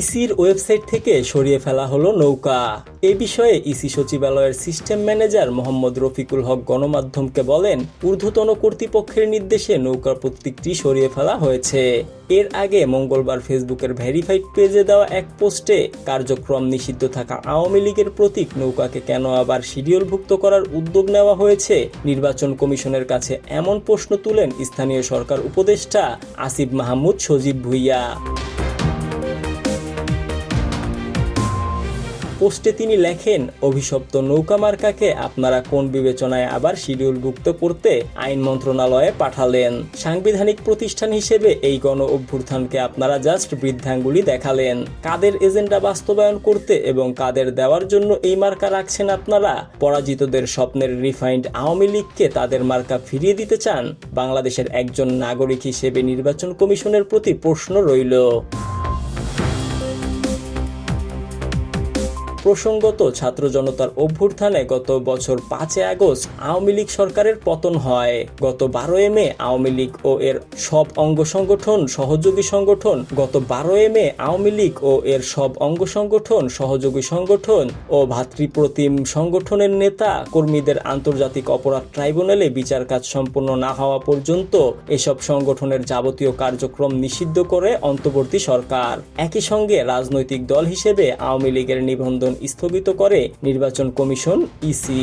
ইসির ওয়েবসাইট থেকে সরিয়ে ফেলা হলো নৌকা। এ বিষয়ে ইসি সচিবালয়ের সিস্টেম ম্যানেজার মোহাম্মদ রফিকুল হক গণমাধ্যমকে বলেন, ঊর্ধ্বতন কর্তৃপক্ষের নির্দেশে নৌকার প্রতীকটি সরিয়ে ফেলা হয়েছে। এর আগে মঙ্গলবার ফেসবুকের ভেরিফাইড পেজে দেওয়া এক পোস্টে কার্যক্রম নিষিদ্ধ থাকা আওয়ামী লীগের প্রতীক নৌকাকে কেন আবার শিডিউলভুক্ত করার উদ্যোগ নেওয়া হয়েছে? নির্বাচন কমিশনের কাছে এমন প্রশ্ন তুলেন স্থানীয় সরকার উপদেষ্টা আসিফ মাহমুদ সজীব ভুইয়া। পোস্টে তিনি লেখেন, অভিশপ্ত নৌকা মার্কাকে আপনারা কোন বিবেচনায় আবার শিডিউলভুক্ত করতে আইন মন্ত্রণালয়ে পাঠালেন? সাংবিধানিক প্রতিষ্ঠান হিসেবে এই গণ অভ্যুত্থানকে আপনারা জাস্ট বৃদ্ধাঙ্গুলি দেখালেন। কাদের এজেন্ডা বাস্তবায়ন করতে এবং কাদের দেওয়ার জন্য এই মার্কা রাখছেন আপনারা? পরাজিতদের স্বপ্নের রিফাইন্ড আওয়ামী লীগকে তাদের মার্কা ফিরিয়ে দিতে চান? বাংলাদেশের একজন নাগরিক হিসেবে নির্বাচন কমিশনের প্রতি প্রশ্ন রইল। প্রসঙ্গত ছাত্র জনতার অভ্যুত্থানে গত বছর পাঁচই আগস্ট আওয়ামী লীগ সরকারের পতন হয়। গত বারোই মে আওয়ামী লীগ ও এর সব অঙ্গ সংগঠন সহযোগী সংগঠন, গত বারোই মে আওয়ামী লীগ ও এর সব অঙ্গ সংগঠন সহযোগী সংগঠন ও ভাতৃপ্রতিম সংগঠনের নেতা, কর্মীদের আন্তর্জাতিক অপরাধ ট্রাইব্যুনালে বিচার কাজ সম্পন্ন না হওয়া পর্যন্ত এসব সংগঠনের যাবতীয় কার্যক্রম নিষিদ্ধ করে অন্তর্বর্তী সরকার। একই সঙ্গে রাজনৈতিক দল হিসেবে আওয়ামী লীগের নিবন্ধন স্থগিত করে নির্বাচন কমিশন ইসি।